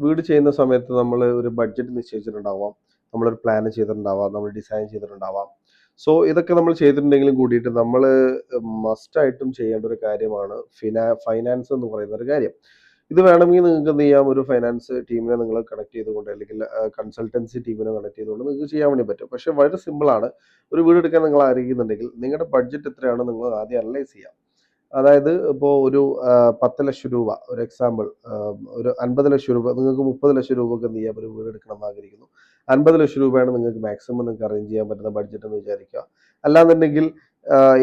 വീട് ചെയ്യുന്ന സമയത്ത് നമ്മൾ ഒരു ബഡ്ജറ്റ് നിശ്ചയിച്ചിട്ടുണ്ടാവാം. നമ്മളൊരു പ്ലാൻ ചെയ്തിട്ടുണ്ടാവാം. നമ്മൾ ഡിസൈൻ ചെയ്തിട്ടുണ്ടാവാം. സോ ഇതൊക്കെ നമ്മൾ ചെയ്തിട്ടുണ്ടെങ്കിലും കൂടിയിട്ട് നമ്മൾ മസ്റ്റായിട്ടും ചെയ്യേണ്ട ഒരു കാര്യമാണ് ഫിനാ ഫൈനാൻസ് എന്ന് പറയുന്ന ഒരു കാര്യം. ഇത് വേണമെങ്കിൽ നിങ്ങൾക്ക് എന്ത് ചെയ്യാം? ഒരു ഫൈനാൻസ് ടീമിനെ നിങ്ങൾ കണക്ട് ചെയ്തുകൊണ്ട് അല്ലെങ്കിൽ കൺസൾട്ടൻസി ടീമിനെ കണക്ട് ചെയ്തുകൊണ്ട് നിങ്ങൾക്ക് ചെയ്യാൻ വേണ്ടി പറ്റും. പക്ഷേ വളരെ സിമ്പിളാണ് ഒരു വീട് എടുക്കാൻ നിങ്ങൾ ആഗ്രഹിക്കുന്നുണ്ടെങ്കിൽ നിങ്ങളുടെ ബഡ്ജറ്റ് എത്രയാണ് നിങ്ങൾ ആദ്യം അനലൈസ് ചെയ്യാം. അതായത് ഇപ്പോൾ ഒരു പത്ത് ലക്ഷം രൂപ ഒരു എക്സാമ്പിൾ ഒരു അൻപത് ലക്ഷം രൂപ നിങ്ങൾക്ക് മുപ്പത് ലക്ഷം രൂപക്ക് എന്ത് ഒരു വീട് എടുക്കണം ആഗ്രഹിക്കുന്നു. അൻപത് ലക്ഷം രൂപയാണ് നിങ്ങൾക്ക് മാക്സിമം നിങ്ങൾക്ക് അറേഞ്ച് ചെയ്യാൻ പറ്റുന്ന ബഡ്ജറ്റ് എന്ന് വിചാരിക്കുക. അല്ലാന്നുണ്ടെങ്കിൽ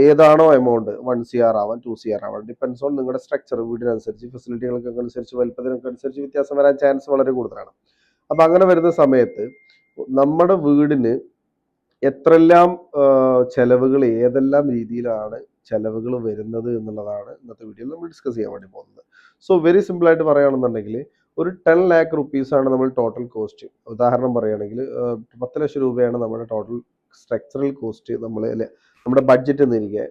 ഏതാണോ എമൗണ്ട് വൺ സി ആർ ആവാം ടു സി ആർ ആവാം ഡിപ്പെൻസ് ഓൺ നിങ്ങളുടെ സ്ട്രക്ചർ വീടിനനുസരിച്ച് ഫെസിലിറ്റികൾക്ക് അനുസരിച്ച് വലുപ്പത്തിനൊക്കെ അനുസരിച്ച് വ്യത്യാസം വരാൻ ചാൻസ് വളരെ കൂടുതലാണ്. അപ്പം അങ്ങനെ വരുന്ന സമയത്ത് നമ്മുടെ വീടിന് എത്രയെല്ലാം ചെലവുകൾ ഏതെല്ലാം രീതിയിലാണ് ചെലവുകൾ വരുന്നത് എന്നുള്ളതാണ് ഇന്നത്തെ വീഡിയോയിൽ നമ്മൾ ഡിസ്കസ് ചെയ്യാൻ വേണ്ടി പോകുന്നത്. സോ വെരി സിമ്പിൾ ആയിട്ട് പറയുകയാണെന്നുണ്ടെങ്കിൽ ഒരു ടെൻ ലാക്ക് റുപ്പീസ് ആണ് നമ്മൾ ടോട്ടൽ കോസ്റ്റ് ഉദാഹരണം പറയുകയാണെങ്കിൽ പത്ത് ലക്ഷം രൂപയാണ് നമ്മുടെ ടോട്ടൽ സ്ട്രക്ചറൽ കോസ്റ്റ് നമ്മൾ അല്ലെ നമ്മുടെ ബഡ്ജറ്റ് എന്നിരിക്കെ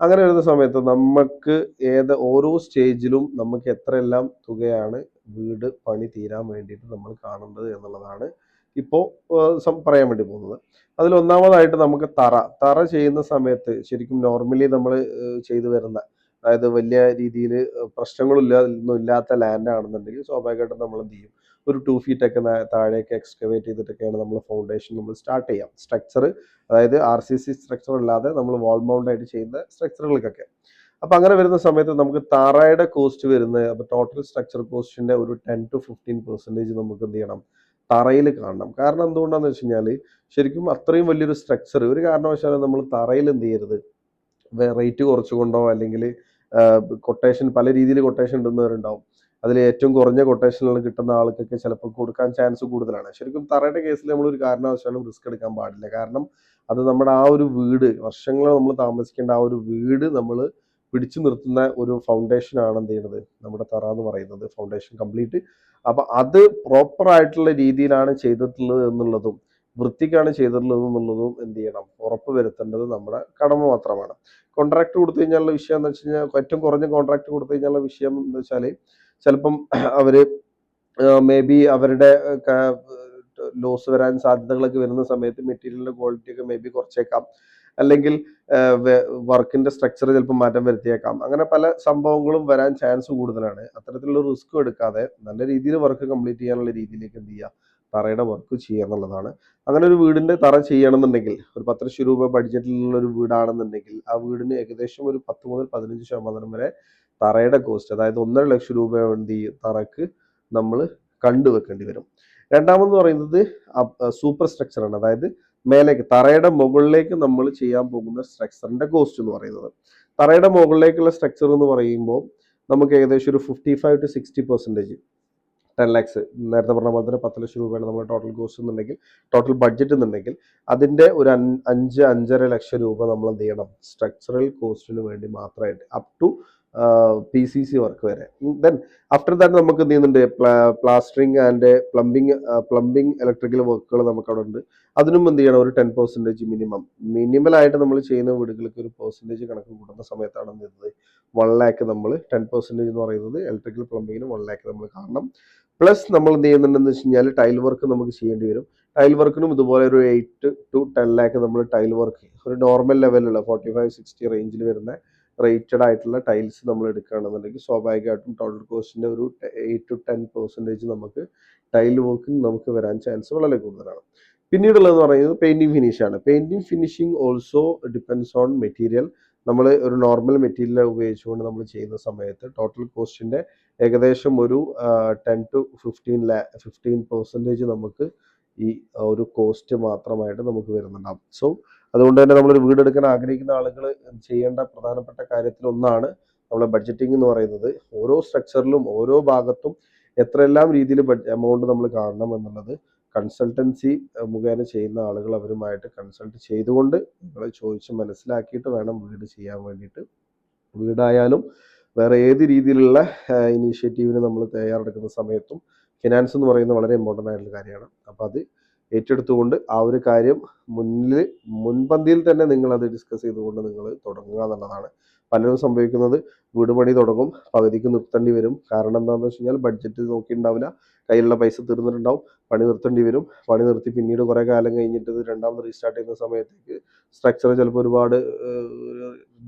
അങ്ങനെ വരുന്ന സമയത്ത് നമുക്ക് ഏത് ഓരോ സ്റ്റേജിലും നമുക്ക് എത്രയെല്ലാം തുകയാണ് വീട് പണി തീരാൻ വേണ്ടിയിട്ട് നമ്മൾ കാണേണ്ടത് എന്നുള്ളതാണ് ഇപ്പോൾ പറയാൻ വേണ്ടി പോകുന്നത്. അതിൽ ഒന്നാമതായിട്ട് നമുക്ക് തറ. തറ ചെയ്യുന്ന സമയത്ത് ശരിക്കും നോർമലി നമ്മൾ ചെയ്തു വരുന്ന അതായത് വലിയ രീതിയിൽ പ്രശ്നങ്ങളില്ല ഒന്നും ഇല്ലാത്ത ലാൻഡ് ആണെന്നുണ്ടെങ്കിൽ സ്വാഭാവികമായിട്ടും നമ്മൾ എന്ത് ചെയ്യും? ഒരു ടു ഫീറ്റ് ഒക്കെ താഴേക്ക് എക്സ്കവേറ്റ് ചെയ്തിട്ടൊക്കെയാണ് നമ്മൾ ഫൗണ്ടേഷൻ നമ്മൾ സ്റ്റാർട്ട് ചെയ്യാം. സ്ട്രക്ചർ അതായത് ആർ സി സി സ്ട്രക്ചർ അല്ലാതെ നമ്മൾ വാൾ മൗണ്ട് ആയിട്ട് ചെയ്യുന്ന സ്ട്രക്ചറുകൾക്കൊക്കെ അപ്പോൾ അങ്ങനെ വരുന്ന സമയത്ത് നമുക്ക് താറയുടെ കോസ്റ്റ് വരുന്നത് അപ്പോൾ ടോട്ടൽ സ്ട്രക്ചർ കോസ്റ്റിന്റെ ഒരു ടെൻ ടു ഫിഫ്റ്റീൻ പെർസെന്റേജ് നമുക്ക് എന്ത് ചെയ്യണം? തറയിൽ കാണണം. കാരണം എന്തുകൊണ്ടാന്ന് വെച്ച് കഴിഞ്ഞാൽ ശരിക്കും അത്രയും വലിയൊരു സ്ട്രക്ചർ ഒരു കാരണവശാലും നമ്മൾ തറയിൽ എന്ത് ചെയ്യരുത്? റേറ്റ് കുറച്ചുകൊണ്ടോ അല്ലെങ്കിൽ കൊട്ടേഷൻ പല രീതിയിൽ കൊട്ടേഷൻ ഇടുന്നവരുണ്ടാവും. അതിൽ ഏറ്റവും കുറഞ്ഞ കൊട്ടേഷനിൽ കിട്ടുന്ന ആൾക്കൊക്കെ ചിലപ്പോൾ കൊടുക്കാൻ ചാൻസ് കൂടുതലാണ്. ശരിക്കും തറയുടെ കേസിൽ നമ്മൾ ഒരു കാരണവശാലും റിസ്ക് എടുക്കാൻ പാടില്ല. കാരണം അത് നമ്മുടെ ആ ഒരു വീട് വർഷങ്ങൾ നമ്മൾ താമസിക്കേണ്ട ആ ഒരു വീട് നമ്മൾ പിടിച്ചു നിർത്തുന്ന ഒരു ഫൗണ്ടേഷൻ ആണ് എന്ത് ചെയ്യുന്നത് നമ്മുടെ തറ എന്ന് പറയുന്നത് ഫൗണ്ടേഷൻ കംപ്ലീറ്റ് അപ്പൊ അത് പ്രോപ്പർ ആയിട്ടുള്ള രീതിയിലാണ് ചെയ്തിട്ടുള്ളത് എന്നുള്ളതും വൃത്തിക്കാണ് ചെയ്തിട്ടുള്ളത് എന്നുള്ളതും എന്ത് ചെയ്യണം? ഉറപ്പ് വരുത്തേണ്ടത് നമ്മുടെ കടമ മാത്രമാണ്. കോൺട്രാക്ട് കൊടുത്തു കഴിഞ്ഞാലുള്ള വിഷയം എന്ന് വെച്ച് കഴിഞ്ഞാൽ ഏറ്റവും കുറഞ്ഞ കോൺട്രാക്ട് കൊടുത്തു കഴിഞ്ഞാലുള്ള വിഷയം എന്ന് വെച്ചാൽ ചിലപ്പം അവർ മേ ബി അവരുടെ ലോസ് വരാൻ സാധ്യതകളൊക്കെ വരുന്ന സമയത്ത് മെറ്റീരിയലിന്റെ ക്വാളിറ്റി ഒക്കെ മേ ബി കുറച്ചേക്കാം. അല്ലെങ്കിൽ വർക്കിന്റെ സ്ട്രക്ചർ ചിലപ്പോൾ മാറ്റം വരുത്തിയേക്കാം. അങ്ങനെ പല സംഭവങ്ങളും വരാൻ ചാൻസ് കൂടുതലാണ്. അത്തരത്തിലുള്ള റിസ്ക് എടുക്കാതെ നല്ല രീതിയിൽ വർക്ക് കംപ്ലീറ്റ് ചെയ്യാനുള്ള രീതിയിലേക്ക് എന്ത് ചെയ്യുക തറയുടെ വർക്ക് ചെയ്യുക എന്നുള്ളതാണ്. അങ്ങനെ ഒരു വീടിന്റെ തറ ചെയ്യണമെന്നുണ്ടെങ്കിൽ ഒരു പത്ത് ലക്ഷം രൂപ ബഡ്ജറ്റിലുള്ള ഒരു വീടാണെന്നുണ്ടെങ്കിൽ ആ വീടിന് ഏകദേശം ഒരു പത്ത് മുതൽ പതിനഞ്ച് ശതമാനം വരെ തറയുടെ കോസ്റ്റ് അതായത് ഒന്നര ലക്ഷം രൂപ വേണ്ടി തറക്ക് നമ്മൾ കണ്ടുവെക്കേണ്ടി വരും. രണ്ടാമെന്ന് പറയുന്നത് സൂപ്പർ സ്ട്രക്ചറാണ് അതായത് മേലേക്ക് തറയുടെ മുകളിലേക്ക് നമ്മൾ ചെയ്യാൻ പോകുന്ന സ്ട്രക്ചറിന്റെ കോസ്റ്റ് എന്ന് പറയുന്നത്. തറയുടെ മുകളിലേക്കുള്ള സ്ട്രക്ചർ എന്ന് പറയുമ്പോൾ നമുക്ക് ഏകദേശം ഒരു fifty five to sixty percentage ten lakhs നേരത്തെ പറഞ്ഞ പോലെ തന്നെ പത്ത് ലക്ഷം രൂപയാണ് നമ്മുടെ ടോട്ടൽ കോസ്റ്റ് എന്നുണ്ടെങ്കിൽ ടോട്ടൽ ബഡ്ജറ്റ് എന്നുണ്ടെങ്കിൽ അതിന്റെ ഒരു അഞ്ച് അഞ്ചര ലക്ഷം രൂപ നമ്മൾ എന്ത് ചെയ്യണം? സ്ട്രക്ചറൽ കോസ്റ്റിന് വേണ്ടി മാത്രമായിട്ട് up to P C C work വരെ. ദെൻ ആഫ്റ്റർ ദാറ്റ് നമുക്ക് ചെയ്യുന്നുണ്ട്? Plastering and plumbing plumbing electrical വർക്കുകൾ നമുക്ക് അവിടെ ഉണ്ട്. അതിനും എന്ത് ചെയ്യണം? ഒരു ടെൻ പെർസെന്റേജ് മിനിമം മിനിമലായിട്ട് നമ്മൾ ചെയ്യുന്ന വീടുകൾക്ക് ഒരു പെർസെന്റേജ് കണക്ക് കൂട്ടുന്ന സമയത്താണ് എന്ത് ചെയ്യുന്നത്? വൺ ലാക്ക് നമ്മൾ ടെൻ പെർസെന്റേജ് എന്ന് പറയുന്നത് ഇലക്ട്രിക്കൽ പ്ലംബിങ്ങിന് വൺ ലാക്ക് നമ്മൾ കാണണം. പ്ലസ് നമ്മൾ എന്ത് ചെയ്യുന്നുണ്ടെന്ന് വെച്ച് കഴിഞ്ഞാൽ ടൈൽ വർക്ക് നമുക്ക് ചെയ്യേണ്ടി വരും. ടൈൽ വർക്കിനും ഇതുപോലെ ഒരു എയ്റ്റ് ടു ടെൻ ലാക്ക് നമ്മൾ ടൈൽ വർക്ക് ഒരു നോർമൽ ലെവലുള്ള ഫോർട്ടി ഫൈവ് സിക്സ്റ്റി റേഞ്ചിൽ വരുന്ന റേറ്റഡ് ആയിട്ടുള്ള ടൈൽസ് നമ്മൾ എടുക്കുകയാണെന്നുണ്ടെങ്കിൽ സ്വാഭാവികമായിട്ടും ടോട്ടൽ കോസ്റ്റിന്റെ ഒരു എയ്റ്റ് ടു ടെൻ പെർസെന്റേജ് നമുക്ക് ടൈൽ വർക്കിംഗ് നമുക്ക് വരാൻ ചാൻസ് വളരെ കൂടുതലാണ്. പിന്നീടുള്ളതെന്ന് പറയുന്നത് പെയിന്റിങ് ഫിനിഷ് ആണ്. Painting finishing also depends on material നമ്മൾ ഒരു നോർമൽ മെറ്റീരിയൽ ഉപയോഗിച്ചുകൊണ്ട് നമ്മൾ ചെയ്യുന്ന സമയത്ത് ടോട്ടൽ കോസ്റ്റിന്റെ ഏകദേശം ഒരു ടെൻ ടു ഫിഫ്റ്റീൻ ലാ ഫിഫ്റ്റീൻ പെർസെന്റേജ് നമുക്ക് ഈ ഒരു കോസ്റ്റ് മാത്രമായിട്ട് നമുക്ക് വരുന്നുണ്ടാവും. സോ അതുകൊണ്ട് തന്നെ നമ്മളൊരു വീട് എടുക്കാൻ ആഗ്രഹിക്കുന്ന ആളുകൾ ചെയ്യേണ്ട പ്രധാനപ്പെട്ട കാര്യത്തിലൊന്നാണ് നമ്മളെ ബഡ്ജറ്റിംഗ് എന്ന് പറയുന്നത്. ഓരോ സ്ട്രക്ചറിലും ഓരോ ഭാഗത്തും എത്രയെല്ലാം രീതിയിൽ എമൗണ്ട് നമ്മൾ കാണണം എന്നുള്ളത് കൺസൾട്ടൻസി മുഖേന ചെയ്യുന്ന ആളുകൾ അവരുമായിട്ട് കൺസൾട്ട് ചെയ്തുകൊണ്ട് നിങ്ങൾ ചോദിച്ച് മനസ്സിലാക്കിയിട്ട് വേണം വീട് ചെയ്യാൻ വേണ്ടിയിട്ട്. വീടായാലും വേറെ ഏത് രീതിയിലുള്ള ഇനീഷ്യേറ്റീവിന് നമ്മൾ തയ്യാറെടുക്കുന്ന സമയത്തും ഫിനാൻസ് എന്ന് പറയുന്നത് വളരെ ഇമ്പോർട്ടന്റ് ആയിട്ടുള്ള കാര്യമാണ്. അപ്പോൾ അത് ഏറ്റെടുത്തുകൊണ്ട് ആ ഒരു കാര്യം മുന്നിൽ മുൻപന്തിയിൽ തന്നെ നിങ്ങൾ അത് ഡിസ്കസ് ചെയ്തുകൊണ്ട് നിങ്ങൾ തുടങ്ങുക എന്നുള്ളതാണ്. പലരും സംഭവിക്കുന്നത് വീട് പണി തുടങ്ങും പകുതിക്ക് നിർത്തേണ്ടി വരും. കാരണം എന്താണെന്ന് വെച്ച് കഴിഞ്ഞാൽ ബഡ്ജറ്റ് നോക്കിയിട്ടുണ്ടാവില്ല. കയ്യിലുള്ള പൈസ തീർന്നിട്ടുണ്ടാവും. പണി നിർത്തേണ്ടി വരും. പണി നിർത്തി പിന്നീട് കുറേ കാലം കഴിഞ്ഞിട്ട് രണ്ടാമത് റീസ്റ്റാർട്ട് ചെയ്യുന്ന സമയത്തേക്ക് സ്ട്രക്ചർ ചിലപ്പോൾ ഒരുപാട്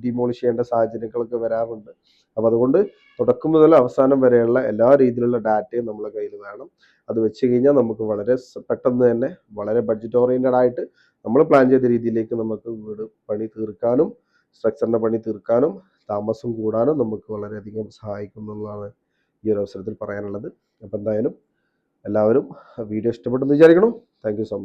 ഡിമോളിഷ് ചെയ്യേണ്ട സാഹചര്യങ്ങളൊക്കെ വരാറുണ്ട്. അപ്പോൾ അതുകൊണ്ട് തുടക്കം മുതൽ അവസാനം വരെയുള്ള എല്ലാ രീതിയിലുള്ള ഡാറ്റയും നമ്മളെ കയ്യിൽ വേണം. അത് വെച്ച് കഴിഞ്ഞാൽ നമുക്ക് വളരെ പെട്ടെന്ന് തന്നെ വളരെ ബഡ്ജറ്റ് ഓറിയന്റഡ് ആയിട്ട് നമ്മൾ പ്ലാൻ ചെയ്ത രീതിയിലേക്ക് നമുക്ക് വീട് പണി തീർക്കാനും സ്ട്രക്ചറിന്റെ പണി തീർക്കാനും താമസം കൂടാനും നമുക്ക് വളരെയധികം സഹായിക്കുന്നുള്ളതാണ് ഈ ഒരു അവസരത്തിൽ പറയാനുള്ളത്. അപ്പോൾ എന്തായാലും എല്ലാവരും വീഡിയോ ഇഷ്ടപ്പെട്ടെന്ന് വിചാരിക്കണം താങ്ക് സോ മച്ച്